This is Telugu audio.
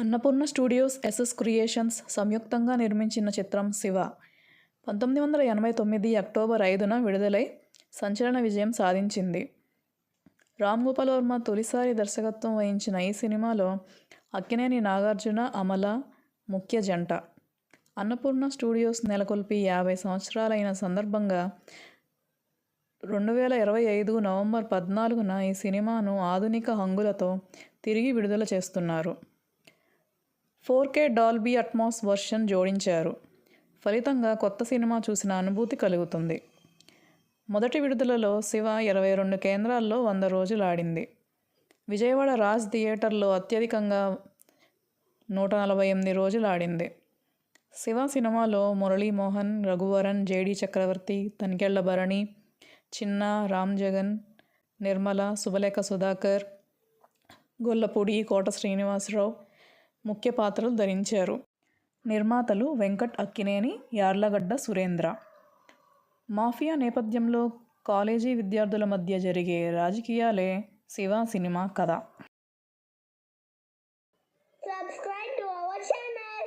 అన్నపూర్ణ స్టూడియోస్ ఎస్ఎస్ క్రియేషన్స్ సంయుక్తంగా నిర్మించిన చిత్రం శివ. పంతొమ్మిది వందల ఎనభై తొమ్మిది అక్టోబర్ ఐదున విడుదలై సంచలన విజయం సాధించింది. రామ్ గోపాల్ వర్మ తొలిసారి దర్శకత్వం వహించిన ఈ సినిమాలో అక్కినేని నాగార్జున అమల ముఖ్య జంట. అన్నపూర్ణ స్టూడియోస్ నెలకొల్పి యాభై సంవత్సరాలైన సందర్భంగా రెండు వేల ఇరవై ఐదు నవంబర్ పద్నాలుగున ఈ సినిమాను ఆధునిక హంగులతో తిరిగి విడుదల చేస్తున్నారు. Four K Dolby Atmos version జోడించారు. ఫలితంగా కొత్త సినిమా చూసిన అనుభూతి కలుగుతుంది. మొదటి విడుదలలో శివ ఇరవై రెండు కేంద్రాల్లో వంద రోజులు ఆడింది. విజయవాడ రాజ్ థియేటర్లో అత్యధికంగా నూట నలభై ఎనిమిది రోజులు ఆడింది. శివ సినిమాలో మురళీమోహన్ రఘువరన్ జేడి చక్రవర్తి తనికెళ్ళ భరణి చిన్న రామ్ జగన్ నిర్మల శుభలేఖ సుధాకర్ గొల్లపూడి కోట శ్రీనివాసరావు ముఖ్య పాత్రలు ధరించారు. నిర్మాతలు వెంకట్ అక్కినేని యార్లగడ్డ సురేంద్ర. మాఫియా నేపథ్యంలో కాలేజీ విద్యార్థుల మధ్య జరిగే రాజకీయాలే శివ సినిమా కథ. Subscribe to our channel.